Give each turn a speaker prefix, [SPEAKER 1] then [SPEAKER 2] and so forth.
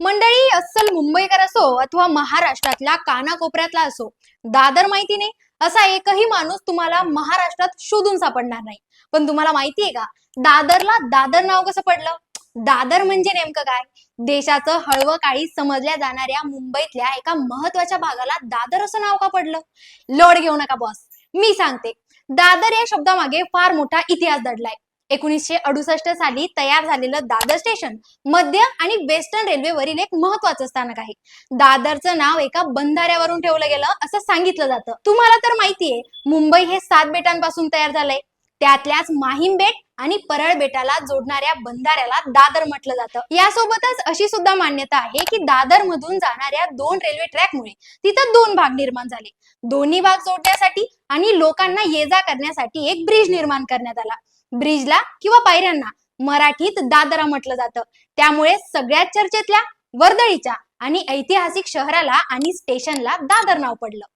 [SPEAKER 1] मंडळी अस्सल मुंबईकर असो अथवा महाराष्ट्रातल्या कानाकोपऱ्यातला असो दादर माहिती नाही असा एकही माणूस तुम्हाला महाराष्ट्रात शोधून सापडणार नाही. पण तुम्हाला माहितीये का दादरला दादर नाव कसं पडलं? दादर म्हणजे नेमकं काय? देशाचं हळवं काळी समजल्या जाणाऱ्या मुंबईतल्या एका महत्त्वाच्या भागाला दादर असं नाव का पडलं? लोड घेऊ नका बॉस. मी सांगते दादर या शब्दामागे फार मोठा इतिहास दडलाय. एकोणीसशे अडुसष्ट साली तयार झालेलं दादर स्टेशन मध्य आणि वेस्टर्न रेल्वेवरील एक महत्वाचं स्थानक आहे. दादरचं नाव एका बंधाऱ्यावरून ठेवलं गेलं असं सांगितलं जातं. तुम्हाला तर माहितीये मुंबई हे सात बेटांपासून तयार झालंय. त्यातल्याच माहीम बेट आणि परळ बेटाला जोडणाऱ्या बंधाऱ्याला दादर म्हटलं जातं. यासोबतच अशी सुद्धा मान्यता आहे की दादर मधून जाणाऱ्या दोन रेल्वे ट्रॅकमुळे तिथं दोन भाग निर्माण झाले. दोन्ही भाग जोडण्यासाठी आणि लोकांना ये जा करण्यासाठी एक ब्रिज निर्माण करण्यात आला. ब्रिजला किंवा पायऱ्यांना. मराठीत दादरा म्हटलं जातं. त्यामुळे सगळ्यात चर्चेतल्या वर्दळीच्या आणि ऐतिहासिक शहराला आणि स्टेशनला दादर नाव पडलं.